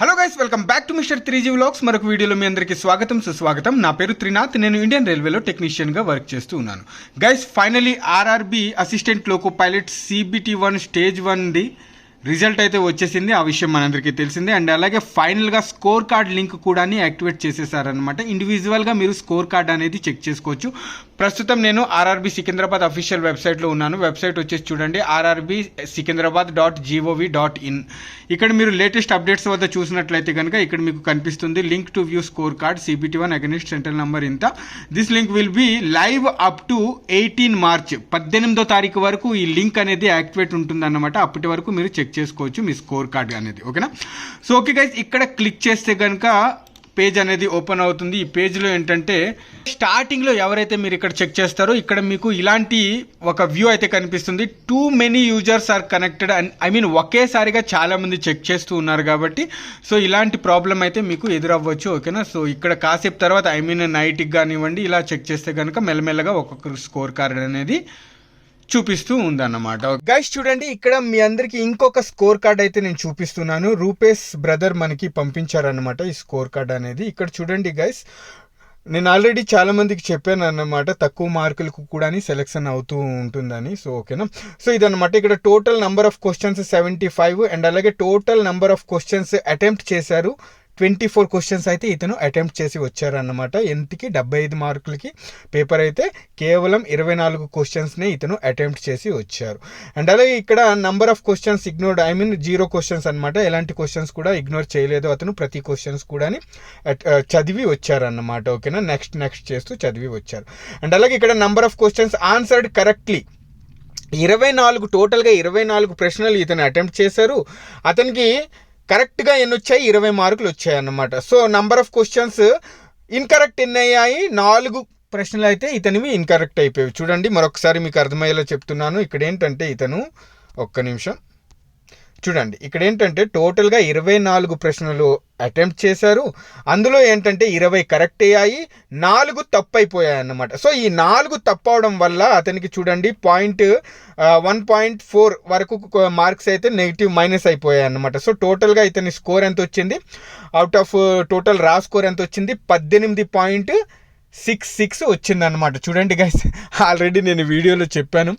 Hello guys welcome back to mister three G vlogs మరొక వీడియోలో మీ అందరికీ స్వాగతం సుస్వాగతం. నా పేరు త్రినాథ్. నేను ఇండియన్ రైల్వేలో టెక్నీషియన్గా వర్క్ చేస్తూ ఉన్నాను. Guys finally RRB assistant loco pilot CBT one stage వన్ది result అయితే వచ్చేసింది. ఆ విషయం మనందరికీ తెలిసిందే. అండ్ అలాగే ఫైనల్గా స్కోర్ కార్డ్ లింక్ కూడా యాక్టివేట్ చేసేసారనమాట ఇండివిజువల్గా మీరు స్కోర్ కార్డ్ అనేది చెక్ చేసుకోవచ్చు. ప్రస్తుతం నేను ఆర్ఆర్బి సికింద్రాబాద్ అఫీషియల్ వెబ్సైట్లో ఉన్నాను. వెబ్సైట్ వచ్చేసి చూడండి RRB Secunderabad dot GOV dot in. ఇక్కడ మీరు లేటెస్ట్ అప్డేట్స్ వద్ద చూసినట్లయితే కనుక ఇక్కడ మీకు కనిపిస్తుంది link to view score card CBT one against central number ఇంత. This link will be live up to eighteen March పద్దెనిమిదో తారీఖు వరకు ఈ లింక్ అనేది యాక్టివేట్ ఉంటుందన్నమాట. అప్పటి వరకు మీరు చెక్ చేసుకోవచ్చు మీ స్కోర్ కార్డ్ అనేది ఓకేనా? సో ఓకే గైస్ ఇక్కడ క్లిక్ చేస్తే కనుక పేజ్ అనేది ఓపెన్ అవుతుంది. ఈ పేజ్లో ఏంటంటే స్టార్టింగ్లో ఎవరైతే మీరు ఇక్కడ చెక్ చేస్తారో ఇక్కడ మీకు ఇలాంటి ఒక వ్యూ అయితే కనిపిస్తుంది. Too many users are connected and I mean ఒకేసారిగా చాలామంది చెక్ చేస్తూ ఉన్నారు కాబట్టి సో ఇలాంటి ప్రాబ్లం అయితే మీకు ఎదురవ్వచ్చు ఓకేనా? సో ఇక్కడ కాసేపు తర్వాత ఐ మీన్ నైట్కి కానివ్వండి ఇలా చెక్ చేస్తే కనుక మెల్లమెల్లగా ఒక్కొక్క స్కోర్ కార్డ్ అనేది చూపిస్తూ ఉందన్నమాట. గైస్ చూడండి ఇక్కడ మీ అందరికి ఇంకొక స్కోర్ కార్డ్ అయితే నేను చూపిస్తున్నాను. రూపేష్ బ్రదర్ మనకి పంపించారనమాట ఈ స్కోర్ కార్డ్ అనేది. ఇక్కడ చూడండి గైస్ నేను ఆల్రెడీ చాలా మందికి చెప్పాను అన్నమాట తక్కువ మార్కులకు కూడా సెలెక్షన్ అవుతూ ఉంటుందని. సో ఓకేనా సో ఇదన్నమాట. ఇక్కడ total number of questions seventy five and అలాగే total number of questions attempt చేశారు. ట్వంటీ ఫోర్ క్వశ్చన్స్ అయితే ఇతను అటెంప్ట్ చేసి వచ్చారన్నమాట. ఎంతకి డెబ్బై ఐదు మార్కులకి పేపర్ అయితే కేవలం ఇరవై నాలుగు క్వశ్చన్స్నే ఇతను అటెంప్ట్ చేసి వచ్చారు. అండ్ అలాగే ఇక్కడ number of questions ignored I mean zero questions అనమాట ఎలాంటి క్వశ్చన్స్ కూడా ఇగ్నోర్ చేయలేదు. అతను ప్రతి క్వశ్చన్స్ కూడా uh, చదివి వచ్చారన్నమాట. ఓకేనా నెక్స్ట్ నెక్స్ట్ చేస్తూ చదివి వచ్చారు. అండ్ అలాగే ఇక్కడ number of questions answered correctly ఇరవై నాలుగు టోటల్గా ఇరవై నాలుగు ప్రశ్నలు ఇతను అటెంప్ట్ చేశారు. అతనికి కరెక్ట్గా ఎన్ని వచ్చాయి ఇరవై మార్కులు వచ్చాయి అన్నమాట so number of questions incorrect ఎన్ని అయ్యాయి నాలుగు ప్రశ్నలు అయితే ఇతనివి ఇన్కరెక్ట్ అయిపోయాయి. చూడండి మరొకసారి మీకు అర్థమయ్యేలా చెప్తున్నాను. ఇక్కడ ఏంటంటే ఇతను ఒక్క నిమిషం. చూడండి ఇక్కడ ఏంటంటే టోటల్గా ఇరవై నాలుగు ప్రశ్నలు అటెంప్ట్ చేశారు. అందులో ఏంటంటే ఇరవై కరెక్ట్ అయ్యాయి నాలుగు తప్పు అయిపోయాయి అన్నమాట. సో ఈ నాలుగు తప్పు అవడం వల్ల అతనికి చూడండి పాయింట్ వన్ పాయింట్ ఫోర్ వరకు మార్క్స్ అయితే నెగిటివ్ మైనస్ అయిపోయాయి అన్నమాట. సో టోటల్గా ఇతని స్కోర్ ఎంత వచ్చింది out of total raw score ఎంత వచ్చింది పద్దెనిమిది పాయింట్ సిక్స్ సిక్స్ వచ్చిందనమాట చూడండి గైస్ ఆల్రెడీ నేను వీడియోలో చెప్పాను.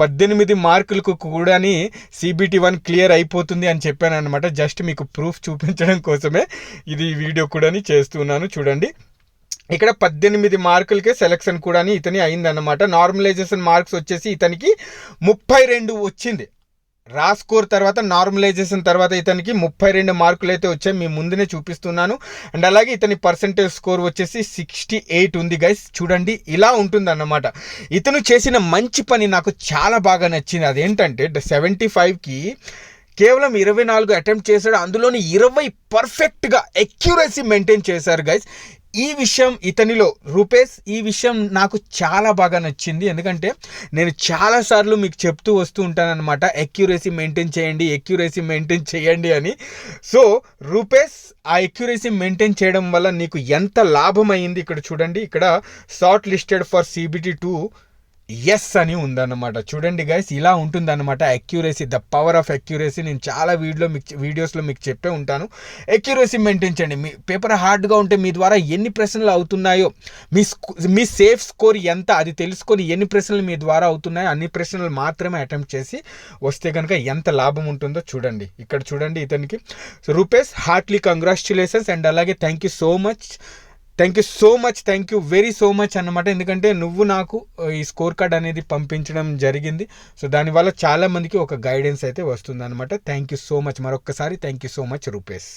పద్దెనిమిది మార్కులకు కూడాని సిబిటి వన్ క్లియర్ అయిపోతుంది అని చెప్పాను అనమాట జస్ట్ మీకు ప్రూఫ్ చూపించడం కోసమే ఇది వీడియో కూడా చేస్తున్నాను చూడండి. ఇక్కడ పద్దెనిమిది మార్కులకే సెలక్షన్ కూడా ఇతని అయిందనమాట నార్మలైజేషన్ మార్క్స్ వచ్చేసి ఇతనికి ముప్పై రెండు వచ్చింది. రా స్కోర్ తర్వాత నార్మలైజేషన్ తర్వాత ఇతనికి ముప్పై రెండు మార్కులు అయితే వచ్చాయి. మీ ముందునే చూపిస్తున్నాను. అండ్ అలాగే ఇతని పర్సంటేజ్ స్కోర్ వచ్చేసి సిక్స్టీ ఎయిట్ ఉంది గైస్ చూడండి ఇలా ఉంటుంది అన్నమాట ఇతను చేసిన మంచి పని నాకు చాలా బాగా నచ్చింది. అదేంటంటే సెవెంటీ ఫైవ్కి కేవలం ఇరవై నాలుగు అటెంప్ట్ చేశాడు. అందులోని ఇరవై పర్ఫెక్ట్గా ఎక్యురసీ మెయింటైన్ చేశారు గైస్ ఈ విషయం ఇతనిలో రూపేష్ ఈ విషయం నాకు చాలా బాగా నచ్చింది. ఎందుకంటే నేను చాలాసార్లు మీకు చెప్తూ వస్తూ ఉంటానన్నమాట ఎక్యురసీ మెయింటైన్ చేయండి ఎక్యురసీ మెయింటైన్ చేయండి అని. సో రూపేష్ ఆ ఎక్యురసీ మెయింటైన్ చేయడం వల్ల నీకు ఎంత లాభం అయింది ఇక్కడ చూడండి. ఇక్కడ short listed for CBT two yes అని ఉందన్నమాట. చూడండి గైస్ ఇలా ఉంటుందన్నమాట accuracy the power of accuracy నేను చాలా వీడియో మీకు వీడియోస్లో మీకు చెప్పే ఉంటాను. అక్యూరసీ మెయింటైన్ చేయండి. మీ పేపర్ హార్డ్గా ఉంటే మీ ద్వారా ఎన్ని ప్రశ్నలు అవుతున్నాయో మీ మీ సేఫ్ స్కోర్ ఎంత అది తెలుసుకొని ఎన్ని ప్రశ్నలు మీ ద్వారా అవుతున్నాయో అన్ని ప్రశ్నలు మాత్రమే అటెంప్ట్ చేసి వస్తే కనుక ఎంత లాభం ఉంటుందో చూడండి. ఇక్కడ చూడండి ఇతనికి. రూపేష్ హార్ట్లీ కంగ్రాచులేషన్స్ అండ్ అలాగే thank you so much thank you so much thank you very so much అనమాట ఎందుకంటే నువ్వు నాకు ఈ స్కోర్ కార్డ్ అనేది పంపించడం జరిగింది. సో దానివల్ల చాలామందికి ఒక గైడెన్స్ అయితే వస్తుంది అనమాట థ్యాంక్ యూ సో మచ్ మరొకసారి thank you so much Rupesh